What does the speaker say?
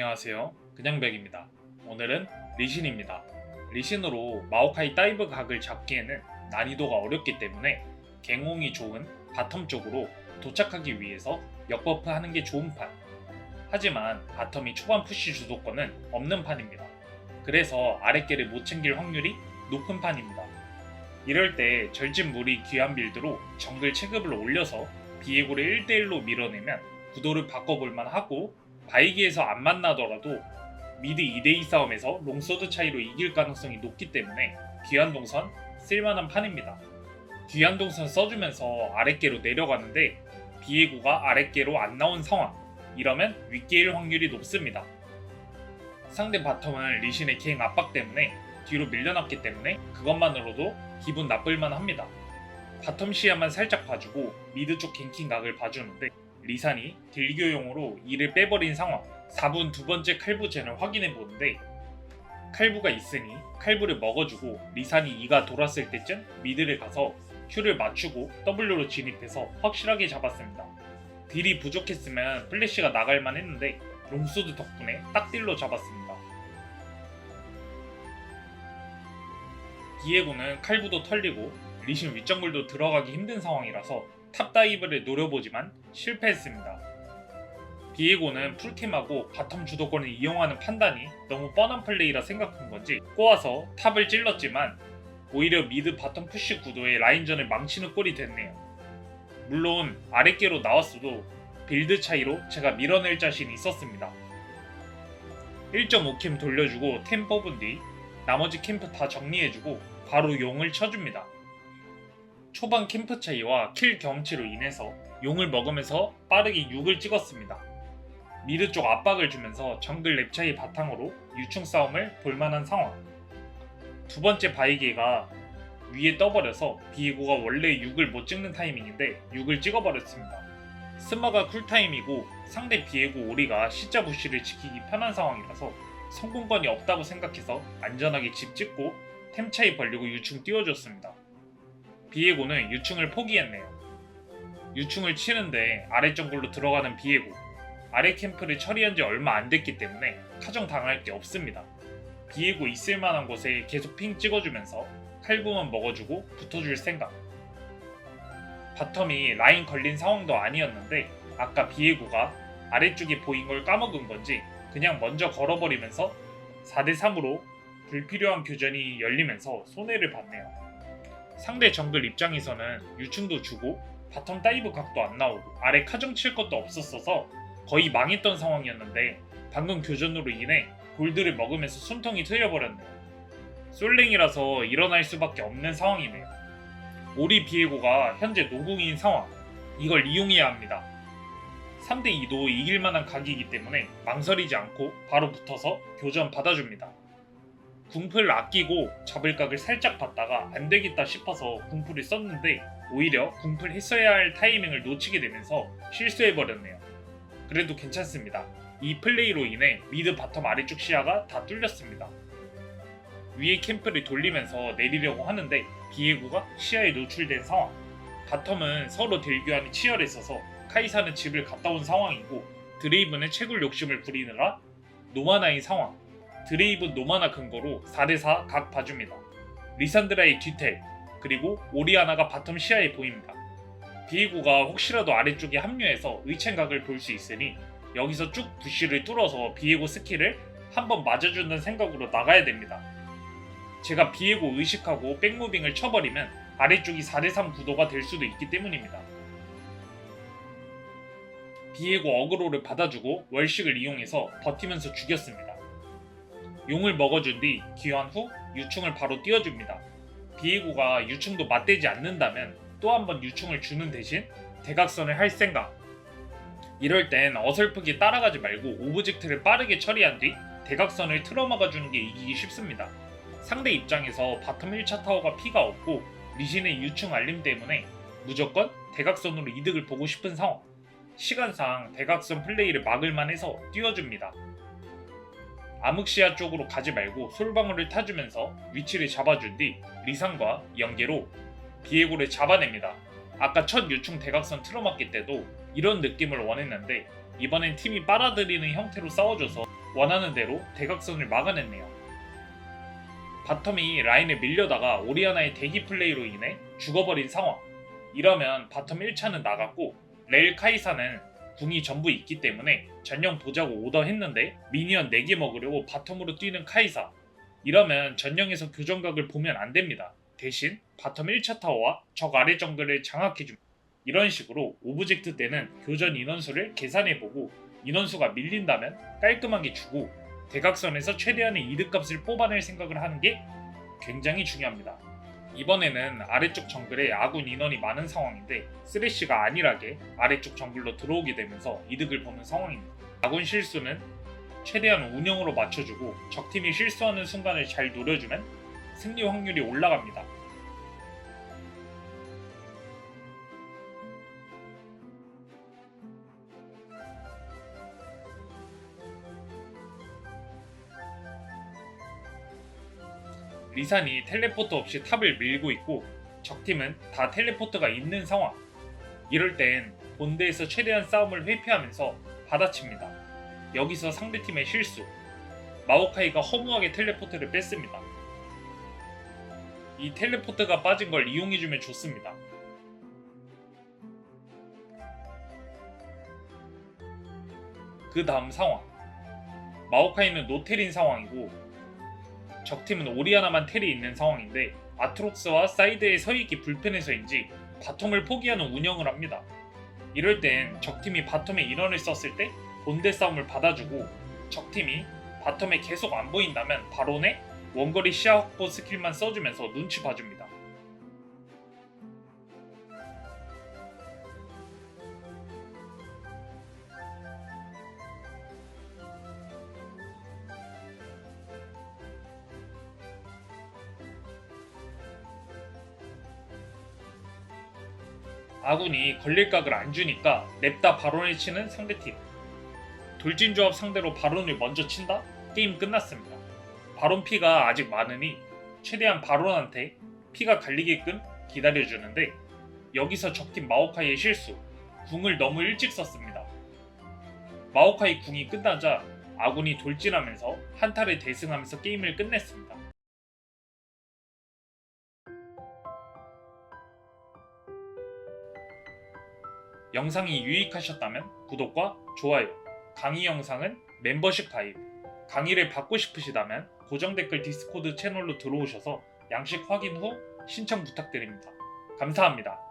안녕하세요. 그냥백입니다. 오늘은 리신입니다. 리신으로 마오카이 다이브 각을 잡기에는 난이도가 어렵기 때문에 갱홍이 좋은 바텀 쪽으로 도착하기 위해서 역버프 하는 게 좋은 판. 하지만 바텀이 초반 푸시 주도권은 없는 판입니다. 그래서 아랫개를 못 챙길 확률이 높은 판입니다. 이럴 때 무리 귀한 빌드로 정글 체급을 올려서 비에고를 1대1로 밀어내면 구도를 바꿔볼만 하고 바이기에서 안 만나더라도 미드 2대2 싸움에서 롱소드 차이로 이길 가능성이 높기 때문에 귀한동선 쓸만한 판입니다. 귀한동선 써주면서 아랫개로 내려가는데 비에고가 아랫개로 안 나온 상황 이러면 윗개일 확률이 높습니다. 상대 바텀은 리신의 갱 압박 때문에 뒤로 밀려났기 때문에 그것만으로도 기분 나쁠만 합니다. 바텀 시야만 살짝 봐주고 미드 쪽 갱킹 각을 봐주는데 리산이 딜교용으로 이를 빼버린 상황 4분 두 번째 칼부 젠을 확인해 보는데 칼부가 있으니 칼부를 먹어주고 리산이 이가 돌았을 때쯤 미드를 가서 Q를 맞추고 W로 진입해서 확실하게 잡았습니다. 딜이 부족했으면 플래시가 나갈만 했는데 롱소드 덕분에 딱 딜로 잡았습니다. 디에고는 칼부도 털리고 리신 윗정글도 들어가기 힘든 상황이라서 탑 다이브를 노려보지만 실패했습니다. 디에고는 풀팀하고 바텀 주도권을 이용하는 판단이 너무 뻔한 플레이라 생각한 건지 꼬아서 탑을 찔렀지만 오히려 미드 바텀 푸시 구도에 라인전을 망치는 꼴이 됐네요. 물론 아랫개로 나왔어도 빌드 차이로 제가 밀어낼 자신이 있었습니다. 1.5캠 돌려주고 템 뽑은 뒤 나머지 캠프 다 정리해주고 바로 용을 쳐줍니다. 초반 캠프 차이와 킬 경험치로 인해서 용을 먹으면서 빠르게 6을 찍었습니다. 미드 쪽 압박을 주면서 정글 랩 차이 바탕으로 유충 싸움을 볼만한 상황. 두 번째 바이게가 위에 떠버려서 비에고가 원래 6을 못 찍는 타이밍인데 6을 찍어버렸습니다. 스마가 쿨타임이고 상대 비에고 오리가 시자 부시를 지키기 편한 상황이라서 성공권이 없다고 생각해서 안전하게 집 찍고 템 차이 벌리고 유충 띄워줬습니다. 비에고는 유충을 포기했네요. 유충을 치는데 아래 정글로 들어가는 비에고 아래 캠프를 처리한 지 얼마 안 됐기 때문에 카정 당할 게 없습니다. 비에고 있을 만한 곳에 계속 핑 찍어주면서 칼부만 먹어주고 붙어줄 생각. 바텀이 라인 걸린 상황도 아니었는데 아까 비에고가 아래쪽에 보인 걸 까먹은 건지 그냥 먼저 걸어버리면서 4대3으로 불필요한 교전이 열리면서 손해를 봤네요. 상대 정글 입장에서는 유충도 주고 바텀 다이브 각도 안 나오고 아래 카정 칠 것도 없었어서 거의 망했던 상황이었는데 방금 교전으로 인해 골드를 먹으면서 숨통이 트여버렸네요. 솔랭이라서 일어날 수밖에 없는 상황이네요. 오리 비에고가 현재 노궁인 상황. 이걸 이용해야 합니다. 3대2도 이길 만한 각이기 때문에 망설이지 않고 바로 붙어서 교전 받아줍니다. 궁풀 아끼고 잡을 각을 살짝 봤다가 안 되겠다 싶어서 궁풀을 썼는데 오히려 궁풀 했어야 할 타이밍을 놓치게 되면서 실수해버렸네요. 그래도 괜찮습니다. 이 플레이로 인해 미드 바텀 아래쪽 시야가 다 뚫렸습니다. 위에 캠프를 돌리면서 내리려고 하는데 비에고가 시야에 노출된 상황. 바텀은 서로 딜교환이 치열했어서 카이사는 집을 갔다 온 상황이고 드레이브는 채굴 욕심을 부리느라 노마나인 상황. 드레이브 노마나 근거로 4대4 각 봐줍니다. 리산드라의 뒤텔 그리고 오리아나가 바텀 시야에 보입니다. 비에고가 혹시라도 아래쪽에 합류해서 의첸각을 볼 수 있으니 여기서 쭉 부시를 뚫어서 비에고 스킬을 한번 맞아준다는 생각으로 나가야 됩니다. 제가 비에고 의식하고 백무빙을 쳐버리면 아래쪽이 4대3 구도가 될 수도 있기 때문입니다. 비에고 어그로를 받아주고 월식을 이용해서 버티면서 죽였습니다. 용을 먹어준 뒤 귀환 후 유충을 바로 띄워줍니다. 비에고가 유충도 맞대지 않는다면 또 한 번 유충을 주는 대신 대각선을 할 생각. 이럴 땐 어설프게 따라가지 말고 오브젝트를 빠르게 처리한 뒤 대각선을 틀어막아주는 게 이기기 쉽습니다. 상대 입장에서 바텀 1차 타워가 피가 없고 리신의 유충 알림 때문에 무조건 대각선으로 이득을 보고 싶은 상황. 시간상 대각선 플레이를 막을만 해서 띄워줍니다. 암흑시야 쪽으로 가지 말고 솔방울을 타주면서 위치를 잡아준 뒤 리산과 연계로 비에고를 잡아냅니다. 아까 첫 유충 대각선 틀어막기 때도 이런 느낌을 원했는데 이번엔 팀이 빨아들이는 형태로 싸워줘서 원하는 대로 대각선을 막아냈네요. 바텀이 라인에 밀려다가 오리아나의 대기 플레이로 인해 죽어버린 상황. 이러면 바텀 1차는 나갔고 레일 카이사는 궁이 전부 있기 때문에 전령 보자고 오더 했는데 미니언 4개 먹으려고 바텀으로 뛰는 카이사. 이러면 전령에서 교정각을 보면 안 됩니다. 대신 바텀 1차 타워와 적 아래 정글을 장악해줍니다. 이런 식으로 오브젝트 때는 교전 인원수를 계산해보고 인원수가 밀린다면 깔끔하게 주고 대각선에서 최대한의 이득값을 뽑아낼 생각을 하는 게 굉장히 중요합니다. 이번에는 아래쪽 정글에 아군 인원이 많은 상황인데 쓰레쉬가 안일하게 아래쪽 정글로 들어오게 되면서 이득을 보는 상황입니다. 아군 실수는 최대한 운영으로 맞춰주고 적팀이 실수하는 순간을 잘 노려주면 승리 확률이 올라갑니다. 리산이 텔레포트 없이 탑을 밀고 있고 적팀은 다 텔레포트가 있는 상황. 이럴 땐 본대에서 최대한 싸움을 회피하면서 받아칩니다. 여기서 상대팀의 실수. 마오카이가 허무하게 텔레포트를 뺐습니다. 이 텔레포트가 빠진 걸 이용해주면 좋습니다. 그 다음 상황. 마오카이는 노텔인 상황이고 적팀은 오리아나만 텔이 있는 상황인데 아트록스와 사이드에 서 있기 불편해서인지 바텀을 포기하는 운영을 합니다. 이럴 땐 적팀이 바텀에 인원을 썼을 때 본대 싸움을 받아주고 적팀이 바텀에 계속 안 보인다면 바론에 원거리 시야 확보 스킬만 써주면서 눈치 봐줍니다. 아군이 걸릴 각을 안 주니까 냅다 바론을 치는 상대팀. 돌진 조합 상대로 바론을 먼저 친다? 게임 끝났습니다. 바론 피가 아직 많으니 최대한 바론한테 피가 갈리게끔 기다려주는데 여기서 적팀 마오카이의 실수. 궁을 너무 일찍 썼습니다. 마오카이 궁이 끝나자 아군이 돌진하면서 한타를 대승하면서 게임을 끝냈습니다. 영상이 유익하셨다면 구독과 좋아요, 강의 영상은 멤버십 가입, 강의를 받고 싶으시다면 고정 댓글 디스코드 채널로 들어오셔서 양식 확인 후 신청 부탁드립니다. 감사합니다.